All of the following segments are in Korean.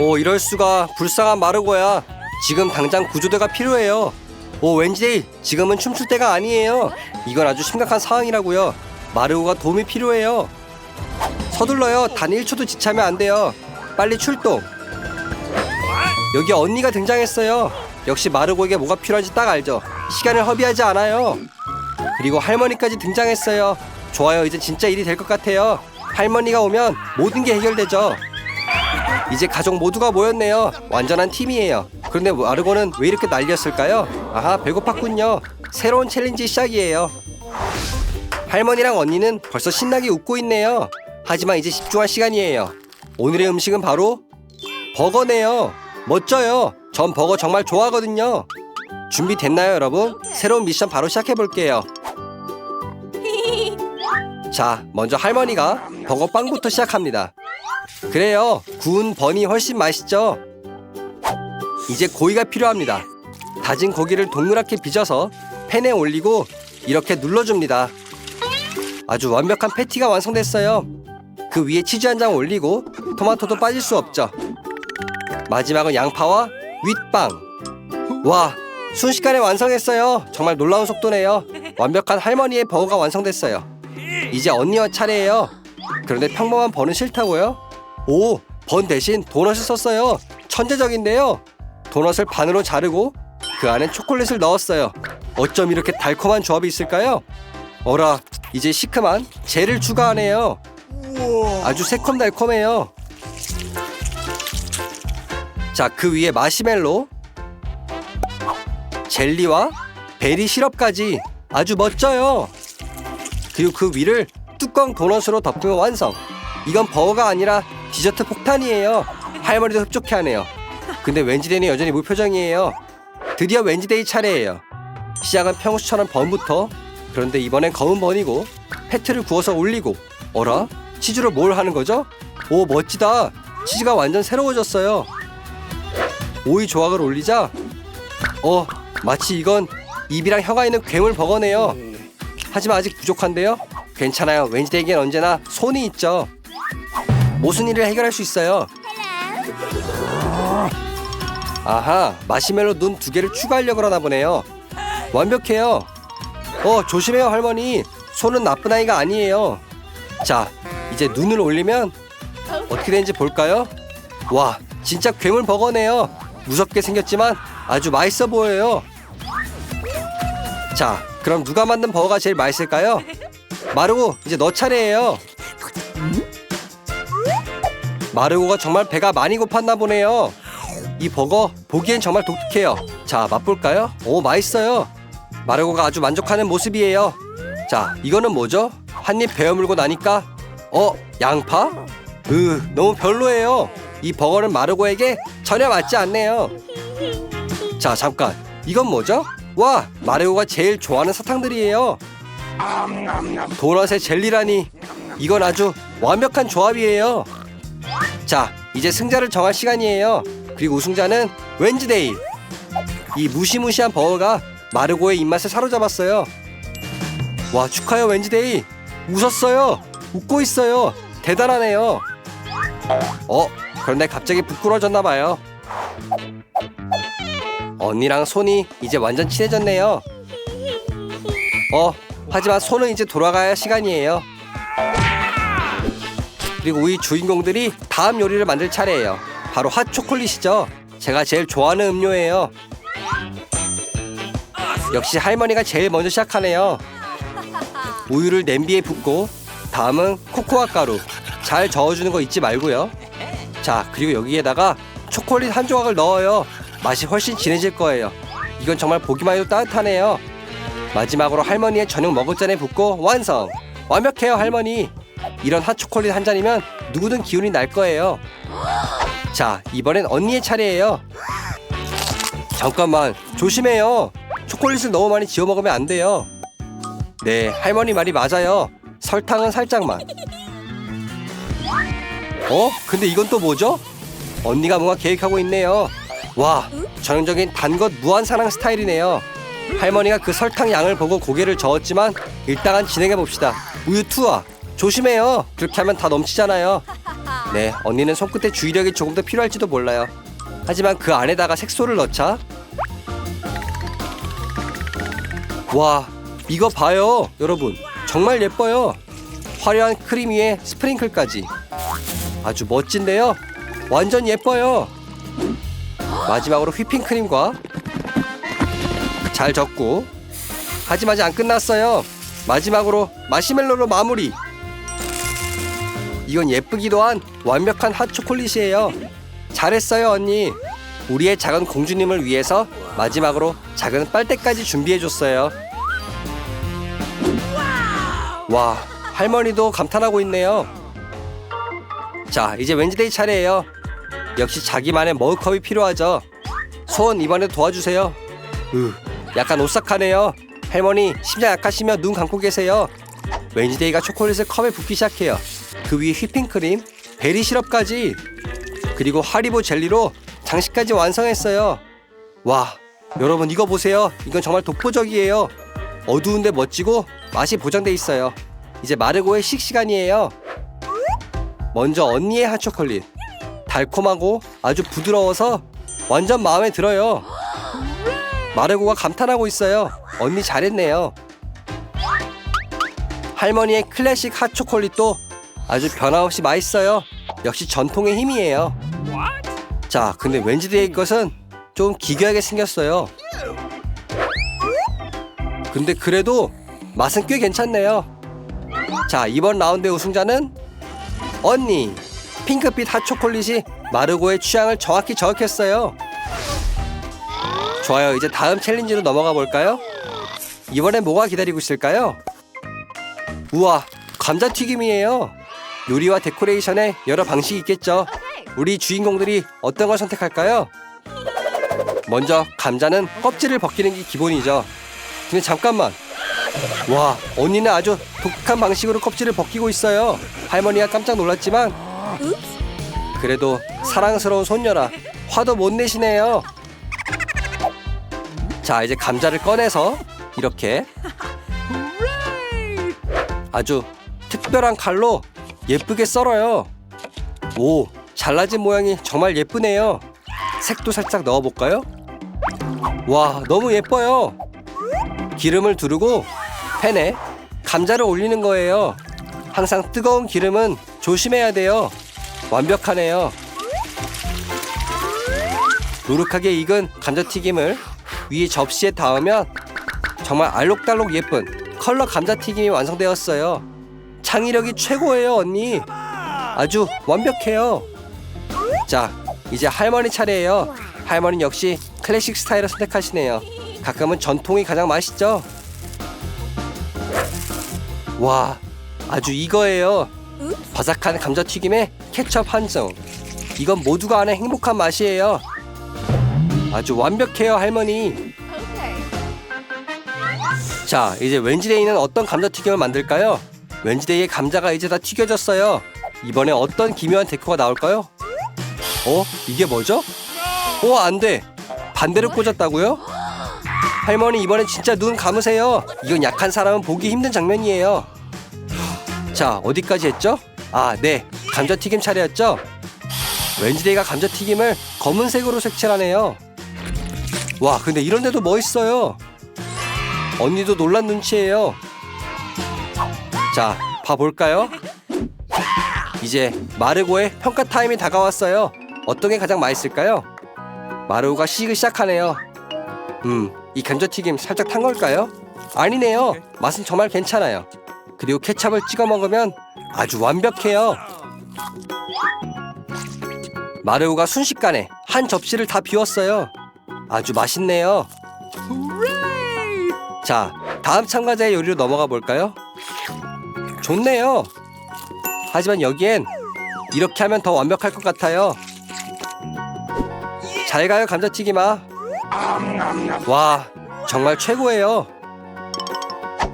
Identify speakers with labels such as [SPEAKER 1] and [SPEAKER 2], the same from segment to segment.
[SPEAKER 1] 오 이럴 수가 불쌍한 마르고야. 지금 당장 구조대가 필요해요. 오 웬지 지금은 춤출 때가 아니에요. 이건 아주 심각한 상황이라고요. 마르고가 도움이 필요해요. 서둘러요. 단 1초도 지체하면 안 돼요. 빨리 출동. 여기 언니가 등장했어요. 역시 마르고에게 뭐가 필요한지 딱 알죠. 시간을 허비하지 않아요. 그리고 할머니까지 등장했어요. 좋아요. 이제 진짜 일이 될 것 같아요. 할머니가 오면 모든 게 해결되죠. 이제 가족 모두가 모였네요. 완전한 팀이에요. 그런데 마르고는 왜 이렇게 난리였을까요? 아하, 배고팠군요. 새로운 챌린지 시작이에요. 할머니랑 언니는 벌써 신나게 웃고 있네요. 하지만 이제 집중할 시간이에요. 오늘의 음식은 바로 버거네요. 멋져요. 전 버거 정말 좋아하거든요. 준비됐나요, 여러분? 새로운 미션 바로 시작해 볼게요. 자, 먼저 할머니가 버거 빵부터 시작합니다. 그래요. 구운 버니 훨씬 맛있죠? 이제 고기가 필요합니다. 다진 고기를 동그랗게 빚어서 팬에 올리고 이렇게 눌러줍니다. 아주 완벽한 패티가 완성됐어요. 그 위에 치즈 한 장 올리고 토마토도 빠질 수 없죠. 마지막은 양파와 윗빵. 와, 순식간에 완성했어요. 정말 놀라운 속도네요. 완벽한 할머니의 버거가 완성됐어요. 이제 언니와 차례예요. 그런데 평범한 번은 싫다고요? 오, 번 대신 도넛을 썼어요. 천재적인데요. 도넛을 반으로 자르고 그 안에 초콜릿을 넣었어요. 어쩜 이렇게 달콤한 조합이 있을까요? 어라, 이제 시큼한 젤을 추가하네요. 아주 새콤달콤해요. 자, 그 위에 마시멜로, 젤리와 베리 시럽까지 아주 멋져요. 그리고 그 위를 뚜껑 도넛으로 덮으면 완성. 이건 버거가 아니라 디저트 폭탄이에요. 할머니도 흡족해하네요. 근데 웬지데이는 여전히 무표정이에요. 드디어 웬지데이 차례예요. 시작은 평소처럼 번부터 그런데 이번엔 검은 번이고 패트를 구워서 올리고 어라? 치즈로 뭘 하는 거죠? 오 멋지다. 치즈가 완전 새로워졌어요. 오이 조각을 올리자 어 마치 이건 입이랑 혀가 있는 괴물 버거네요. 하지만 아직 부족한데요. 괜찮아요. 웬지데이에겐 언제나 손이 있죠. 모순 일을 해결할 수 있어요. 아하, 마시멜로 눈 두 개를 추가하려고 그러나 보네요. 완벽해요. 어, 조심해요, 할머니. 손은 나쁜 아이가 아니에요. 자, 이제 눈을 올리면 어떻게 되는지 볼까요? 와, 진짜 괴물 버거네요. 무섭게 생겼지만 아주 맛있어 보여요. 자, 그럼 누가 만든 버거가 제일 맛있을까요? 마르고, 이제 너 차례예요. 마르고가 정말 배가 많이 고팠나 보네요. 이 버거 보기엔 정말 독특해요. 자, 맛볼까요? 오, 맛있어요. 마르고가 아주 만족하는 모습이에요. 자, 이거는 뭐죠? 한입 베어 물고 나니까 어, 양파? 으, 너무 별로예요. 이 버거는 마르고에게 전혀 맞지 않네요. 자, 잠깐. 이건 뭐죠? 와, 마르고가 제일 좋아하는 사탕들이에요. 도넛에 젤리라니. 이건 아주 완벽한 조합이에요. 자, 이제 승자를 정할 시간이에요. 그리고 우승자는 웬즈데이. 이 무시무시한 버거가 마르고의 입맛을 사로잡았어요. 와, 축하해요, 웬즈데이. 웃었어요. 웃고 있어요. 대단하네요. 어, 그런데 갑자기 부끄러워졌나 봐요. 언니랑 손이 이제 완전 친해졌네요. 어, 하지만 손은 이제 돌아가야 할 시간이에요. 그리고 우리 주인공들이 다음 요리를 만들 차례예요. 바로 핫 초콜릿이죠. 제가 제일 좋아하는 음료예요. 역시 할머니가 제일 먼저 시작하네요. 우유를 냄비에 붓고 다음은 코코아 가루 잘 저어주는 거 잊지 말고요. 자 그리고 여기에다가 초콜릿 한 조각을 넣어요. 맛이 훨씬 진해질 거예요. 이건 정말 보기만 해도 따뜻하네요. 마지막으로 할머니의 저녁 먹을 잔에 붓고 완성. 완벽해요 할머니. 이런 핫 초콜릿 한 잔이면 누구든 기운이 날 거예요. 자 이번엔 언니의 차례예요. 잠깐만 조심해요. 초콜릿을 너무 많이 지어 먹으면 안 돼요. 네 할머니 말이 맞아요. 설탕은 살짝만. 어? 근데 이건 또 뭐죠? 언니가 뭔가 계획하고 있네요. 와, 전형적인 단 것 무한 사랑 스타일이네요. 할머니가 그 설탕 양을 보고 고개를 저었지만 일단은 진행해 봅시다. 우유 투하. 조심해요. 그렇게 하면 다 넘치잖아요. 네, 언니는 손끝에 주의력이 조금 더 필요할지도 몰라요. 하지만 그 안에다가 색소를 넣자. 와, 이거 봐요, 여러분. 정말 예뻐요. 화려한 크림 위에 스프링클까지. 아주 멋진데요. 완전 예뻐요. 마지막으로 휘핑크림과 잘 적고 하지만 아직 안 끝났어요. 마지막으로 마시멜로로 마무리. 이건 예쁘기도 한 완벽한 핫초콜릿이에요. 잘했어요, 언니. 우리의 작은 공주님을 위해서 마지막으로 작은 빨대까지 준비해줬어요. 와, 할머니도 감탄하고 있네요. 자, 이제 웬즈데이 차례예요. 역시 자기만의 머그컵이 필요하죠. 손 이번에도 도와주세요. 으, 약간 오싹하네요. 할머니 심장 약하시며 눈 감고 계세요. 웬즈데이가 초콜릿을 컵에 붓기 시작해요. 그 위에 휘핑크림, 베리 시럽까지 그리고 하리보 젤리로 장식까지 완성했어요. 와, 여러분 이거 보세요. 이건 정말 독보적이에요. 어두운데 멋지고 맛이 보장돼 있어요. 이제 마르고의 식 시간이에요. 먼저 언니의 핫초콜릿. 달콤하고 아주 부드러워서 완전 마음에 들어요. 마르고가 감탄하고 있어요. 언니 잘했네요. 할머니의 클래식 핫초콜릿도 아주 변함없이 맛있어요. 역시 전통의 힘이에요. 자, 근데 웬즈데이 것은 좀 기괴하게 생겼어요. 근데 그래도 맛은 꽤 괜찮네요. 자, 이번 라운드의 우승자는 언니. 핑크빛 핫초콜릿이 마르고의 취향을 정확히 저격했어요. 좋아요. 이제 다음 챌린지로 넘어가 볼까요? 이번엔 뭐가 기다리고 있을까요? 우와, 감자튀김이에요. 요리와 데코레이션에 여러 방식이 있겠죠. 우리 주인공들이 어떤 걸 선택할까요? 먼저 감자는 껍질을 벗기는 게 기본이죠. 근데 잠깐만. 와, 언니는 아주 독특한 방식으로 껍질을 벗기고 있어요. 할머니가 깜짝 놀랐지만 그래도 사랑스러운 손녀라 화도 못 내시네요. 자, 이제 감자를 꺼내서 이렇게 아주 특별한 칼로 예쁘게 썰어요. 오, 잘라진 모양이 정말 예쁘네요. 색도 살짝 넣어볼까요? 와, 너무 예뻐요. 기름을 두르고 팬에 감자를 올리는 거예요. 항상 뜨거운 기름은 조심해야 돼요. 완벽하네요. 노릇하게 익은 감자튀김을 위에 접시에 닿으면 정말 알록달록 예쁜 컬러 감자튀김이 완성되었어요. 창의력이 최고예요, 언니. 아주 완벽해요. 자, 이제 할머니 차례예요. 할머니는 역시 클래식 스타일을 선택하시네요. 가끔은 전통이 가장 맛있죠. 와, 아주 이거예요. 바삭한 감자튀김에 케첩 한 점. 이건 모두가 아는 행복한 맛이에요. 아주 완벽해요, 할머니. 자, 이제 웬지데이는 어떤 감자튀김을 만들까요? 웬지데이의 감자가 이제 다 튀겨졌어요. 이번에 어떤 기묘한 데코가 나올까요? 어? 이게 뭐죠? 어, 안 돼. 반대로 꽂았다고요? 할머니 이번엔 진짜 눈 감으세요. 이건 약한 사람은 보기 힘든 장면이에요. 자, 어디까지 했죠? 아, 네. 감자튀김 차례였죠? 웬지데이가 감자튀김을 검은색으로 색칠하네요. 와, 근데 이런데도 멋있어요. 언니도 놀란 눈치예요. 자, 봐볼까요? 이제 마르고의 평가 타임이 다가왔어요. 어떤 게 가장 맛있을까요? 마르고가 시기 시작하네요. 음, 이 감자튀김 살짝 탄 걸까요? 아니네요. 맛은 정말 괜찮아요. 그리고 케찹을 찍어 먹으면 아주 완벽해요. 마르오가 순식간에 한 접시를 다 비웠어요. 아주 맛있네요. 자, 다음 참가자의 요리로 넘어가 볼까요? 좋네요. 하지만 여기엔 이렇게 하면 더 완벽할 것 같아요. 잘 가요, 감자튀김아. 와, 정말 최고예요.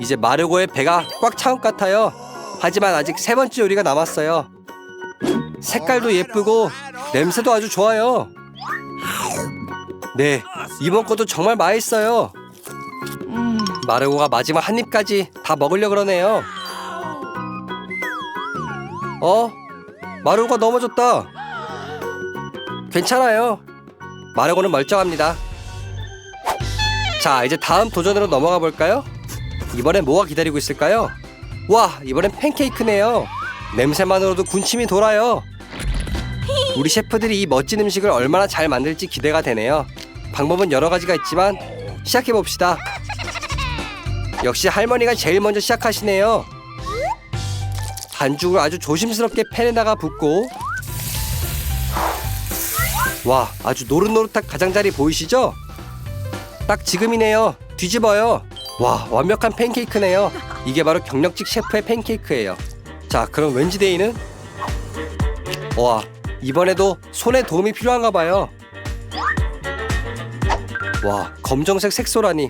[SPEAKER 1] 이제 마르고의 배가 꽉찬것 같아요. 하지만 아직 세 번째 요리가 남았어요. 색깔도 예쁘고 냄새도 아주 좋아요. 네, 이번 것도 정말 맛있어요. 마르고가 마지막 한 입까지 다 먹으려 그러네요. 어? 마르고가 넘어졌다. 괜찮아요. 마르고는 멀쩡합니다. 자, 이제 다음 도전으로 넘어가 볼까요? 이번엔 뭐가 기다리고 있을까요? 와, 이번엔 팬케이크네요. 냄새만으로도 군침이 돌아요. 우리 셰프들이 이 멋진 음식을 얼마나 잘 만들지 기대가 되네요. 방법은 여러 가지가 있지만 시작해 봅시다. 역시 할머니가 제일 먼저 시작하시네요. 반죽을 아주 조심스럽게 팬에다가 붓고 와 아주 노릇노릇한 가장자리 보이시죠? 딱 지금이네요. 뒤집어요. 와 완벽한 팬케이크네요. 이게 바로 경력직 셰프의 팬케이크예요. 자 그럼 웬지데이는 와 이번에도 손에 도움이 필요한가 봐요. 와 검정색 색소라니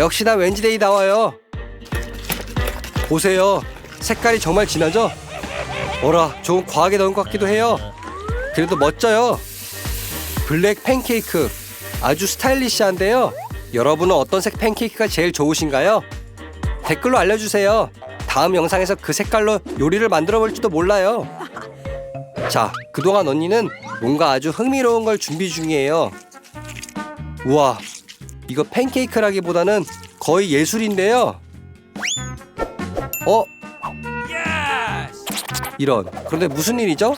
[SPEAKER 1] 역시나 웬지데이 나와요. 보세요 색깔이 정말 진하죠? 어라 조금 과하게 넣은 것 같기도 해요. 그래도 멋져요. 블랙 팬케이크 아주 스타일리시한데요. 여러분은 어떤 색 팬케이크가 제일 좋으신가요? 댓글로 알려주세요. 다음 영상에서 그 색깔로 요리를 만들어 볼지도 몰라요. 자, 그동안 언니는 뭔가 아주 흥미로운 걸 준비 중이에요. 우와, 이거 팬케이크라기보다는 거의 예술인데요. 어? 이런. 그런데 무슨 일이죠?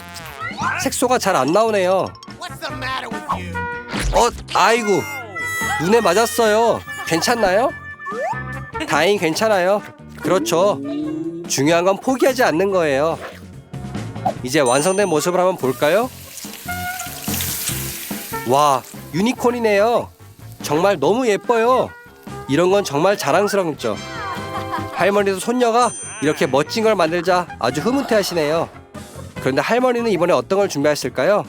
[SPEAKER 1] 색소가 잘 안 나오네요. 어, 아이고. 눈에 맞았어요. 괜찮나요? 다행히 괜찮아요. 그렇죠. 중요한 건 포기하지 않는 거예요. 이제 완성된 모습을 한번 볼까요? 와, 유니콘이네요. 정말 너무 예뻐요. 이런 건 정말 자랑스럽죠. 할머니도 손녀가 이렇게 멋진 걸 만들자 아주 흐뭇해 하시네요. 그런데 할머니는 이번에 어떤 걸 준비하실까요?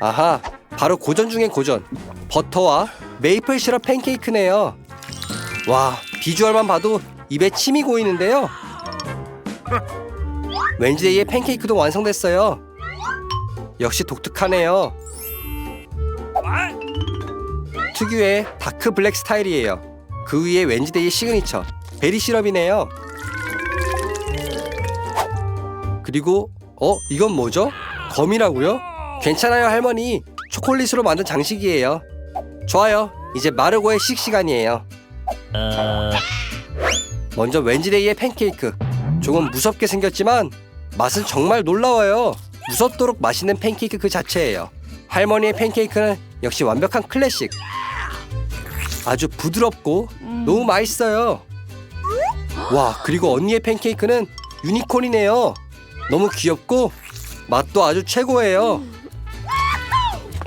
[SPEAKER 1] 아하, 바로 고전 중의 고전. 버터와 메이플 시럽 팬케이크네요. 와, 비주얼만 봐도 입에 침이 고이는데요. 웬지데이의 팬케이크도 완성됐어요. 역시 독특하네요. 특유의 다크 블랙 스타일이에요. 그 위에 웬지데이의 시그니처 베리 시럽이네요. 그리고 어 이건 뭐죠? 검이라고요? 괜찮아요 할머니. 초콜릿으로 만든 장식이에요. 좋아요. 이제 마르고의 식 시간이에요. 먼저 웬지데이의 팬케이크. 조금 무섭게 생겼지만 맛은 정말 놀라워요. 무섭도록 맛있는 팬케이크 그 자체예요. 할머니의 팬케이크는 역시 완벽한 클래식. 아주 부드럽고 너무 맛있어요. 와, 그리고 언니의 팬케이크는 유니콘이네요. 너무 귀엽고 맛도 아주 최고예요.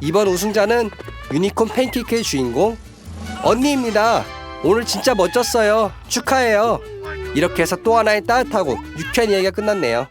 [SPEAKER 1] 이번 우승자는 유니콘 팬케이크의 주인공 언니입니다. 오늘 진짜 멋졌어요. 축하해요. 이렇게 해서 또 하나의 따뜻하고 유쾌한 이야기가 끝났네요.